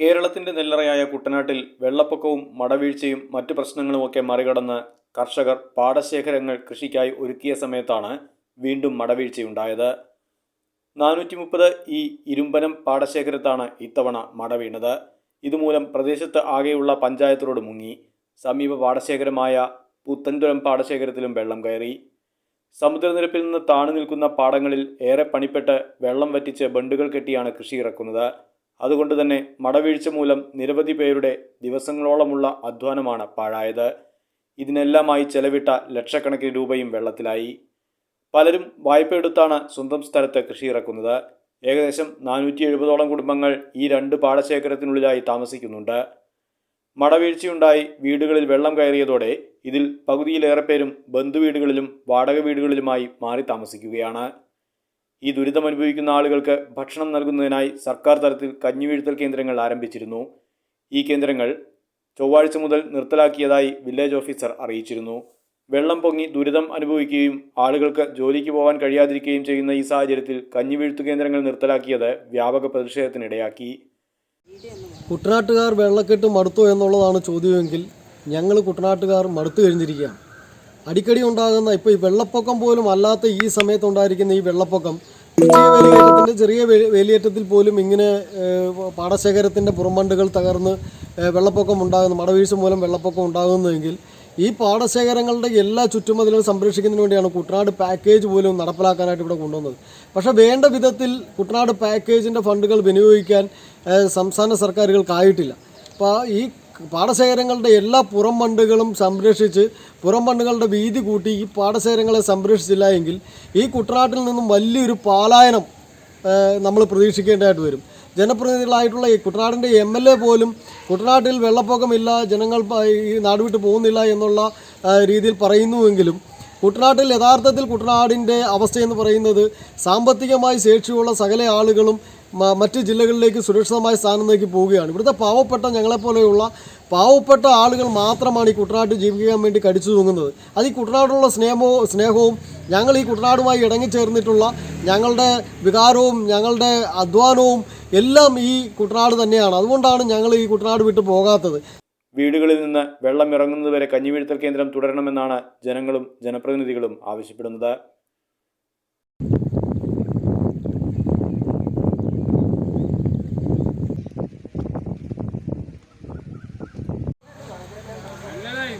കേരളത്തിന്റെ നെല്ലറയായ കുട്ടനാട്ടിൽ വെള്ളപ്പൊക്കവും മടവീഴ്ചയും മറ്റു പ്രശ്നങ്ങളുമൊക്കെ മറികടന്ന് കർഷകർ പാടശേഖരങ്ങൾ കൃഷിക്കായി ഒരുക്കിയ സമയത്താണ് വീണ്ടും മടവീഴ്ചയുണ്ടായത്. നാനൂറ്റി മുപ്പത് ഈ ഇരുമ്പനം പാടശേഖരത്താണ് ഇത്തവണ മട വീണത്. ഇതുമൂലം പ്രദേശത്ത് ആകെയുള്ള പഞ്ചായത്തിനോട് മുങ്ങി. സമീപ പാടശേഖരമായ പുത്തൻതുരം പാടശേഖരത്തിലും വെള്ളം കയറി. സമുദ്രനിരപ്പിൽ നിന്ന് താണു നിൽക്കുന്ന പാടങ്ങളിൽ ഏറെ പണിപ്പെട്ട് വെള്ളം വറ്റിച്ച് ബണ്ടുകൾ കെട്ടിയാണ് കൃഷി ഇറക്കുന്നത്. അതുകൊണ്ട് തന്നെ മടവീഴ്ച മൂലം നിരവധി പേരുടെ ദിവസങ്ങളോളമുള്ള അധ്വാനമാണ് പാഴായത്. ഇതിനെല്ലാമായി ചെലവിട്ട ലക്ഷക്കണക്കിന് രൂപയും വെള്ളത്തിലായി. പലരും വായ്പയെടുത്താണ് സ്വന്തം സ്ഥലത്ത് കൃഷി ഇറക്കുന്നത്. ഏകദേശം നാനൂറ്റി എഴുപതോളം കുടുംബങ്ങൾ ഈ രണ്ട് പാടശേഖരത്തിനുള്ളിലായി താമസിക്കുന്നുണ്ട്. മടവീഴ്ചയുണ്ടായി വീടുകളിൽ വെള്ളം കയറിയതോടെ ഇതിൽ പകുതിയിലേറെ പേരും ബന്ധുവീടുകളിലും വാടക വീടുകളിലുമായി മാറി താമസിക്കുകയാണ്. ഈ ദുരിതം അനുഭവിക്കുന്ന ആളുകൾക്ക് ഭക്ഷണം നൽകുന്നതിനായി സർക്കാർ തലത്തിൽ കഞ്ഞിവീഴ്ത്തൽ കേന്ദ്രങ്ങൾ ആരംഭിച്ചിരുന്നു. ഈ കേന്ദ്രങ്ങൾ ചൊവ്വാഴ്ച മുതൽ നിർത്തലാക്കിയതായി വില്ലേജ് ഓഫീസർ അറിയിച്ചിരുന്നു. വെള്ളം പൊങ്ങി ദുരിതം അനുഭവിക്കുകയും ആളുകൾക്ക് ജോലിക്ക് പോകാൻ കഴിയാതിരിക്കുകയും ചെയ്യുന്ന ഈ സാഹചര്യത്തിൽ കഞ്ഞിവീഴ്ത്തു കേന്ദ്രങ്ങൾ നിർത്തലാക്കിയത് വ്യാപക പ്രതിഷേധത്തിനിടയാക്കി. കുട്ടനാട്ടുകാർ വെള്ളക്കെട്ട് മടുത്തോ എന്നുള്ളതാണ് ചോദ്യമെങ്കിൽ ഞങ്ങൾ കുട്ടനാട്ടുകാർ മടുത്തു കഴിഞ്ഞിരിക്കുകയാണ്. അടിക്കടി ഉണ്ടാകുന്ന ഇപ്പോൾ ഈ വെള്ളപ്പൊക്കം പോലും അല്ലാത്ത ഈ സമയത്തുണ്ടായിരിക്കുന്ന ഈ വെള്ളപ്പൊക്കം വേലിയേറ്റത്തിന്റെ ചെറിയ വേലിയേറ്റത്തിൽ പോലും ഇങ്ങനെ പാടശേഖരത്തിന്റെ പുറംബണ്ടുകൾ തകർന്ന് വെള്ളപ്പൊക്കം ഉണ്ടാകുന്നു മടവീഴ്ച മൂലം വെള്ളപ്പൊക്കം ഉണ്ടാകുന്നതെങ്കിൽ ഈ പാടശേഖരങ്ങളുടെ എല്ലാ ചുറ്റുമതിലും സംരക്ഷിക്കുന്നതിന് വേണ്ടിയാണ് കുട്ടനാട് പാക്കേജ് പോലും നടപ്പിലാക്കാനായിട്ട് ഇവിടെ കൊണ്ടുവന്നത്. പക്ഷേ വേണ്ട വിധത്തിൽ കുട്ടനാട് പാക്കേജിന്റെ ഫണ്ടുകൾ വിനിയോഗിക്കാൻ സംസ്ഥാന സർക്കാരുകൾക്കായിട്ടില്ല. അപ്പോൾ ഈ പാടശേഖരങ്ങളുടെ എല്ലാ പുറം മണ്ടുകളും സംരക്ഷിച്ച് പുറം മണ്ടുകളുടെ വീതി കൂട്ടി ഈ പാടശേഖരങ്ങളെ സംരക്ഷിച്ചില്ല എങ്കിൽ ഈ കുട്ടനാട്ടിൽ നിന്നും വലിയൊരു പാലായനം നമ്മൾ പ്രതീക്ഷിക്കേണ്ടതായിട്ട് വരും. ജനപ്രതിനിധികളായിട്ടുള്ള ഈ കുട്ടനാടിന്റെ എം എൽ എ പോലും കുട്ടനാട്ടിൽ വെള്ളപ്പൊക്കമില്ല ജനങ്ങൾ ഈ നാട് വിട്ട് പോകുന്നില്ല എന്നുള്ള രീതിയിൽ പറയുന്നുവെങ്കിലും കുട്ടനാട്ടിൽ യഥാർത്ഥത്തിൽ കുട്ടനാടിന്റെ അവസ്ഥയെന്ന് പറയുന്നത് സാമ്പത്തികമായി ശേഷിയുള്ള സകല ആളുകളും മറ്റ് ജില്ലകളിലേക്ക് സുരക്ഷിതമായ സ്ഥാനത്തേക്ക് പോവുകയാണ്. ഇവിടുത്തെ പാവപ്പെട്ട ഞങ്ങളെപ്പോലെയുള്ള പാവപ്പെട്ട ആളുകൾ മാത്രമാണ് ഈ കുട്ടനാട്ടിൽ ജീവിക്കാൻ വേണ്ടി കടിച്ചു തൂങ്ങുന്നത്. അത് ഈ കുട്ടനാടുള്ള സ്നേഹവും സ്നേഹവും ഞങ്ങൾ ഈ കുട്ടനാടുമായി ഇടങ്ങിച്ചേർന്നിട്ടുള്ള ഞങ്ങളുടെ വികാരവും ഞങ്ങളുടെ അധ്വാനവും എല്ലാം ഈ കുട്ടനാട് തന്നെയാണ്. അതുകൊണ്ടാണ് ഞങ്ങൾ ഈ കുട്ടനാട് വിട്ടു പോകാത്തത്. വീടുകളിൽ നിന്ന് വെള്ളം ഇറങ്ങുന്നതുവരെ കഞ്ഞിവീഴ്ത്തൽ കേന്ദ്രം തുടരണമെന്നാണ് ജനങ്ങളും ജനപ്രതിനിധികളും ആവശ്യപ്പെടുന്നത്.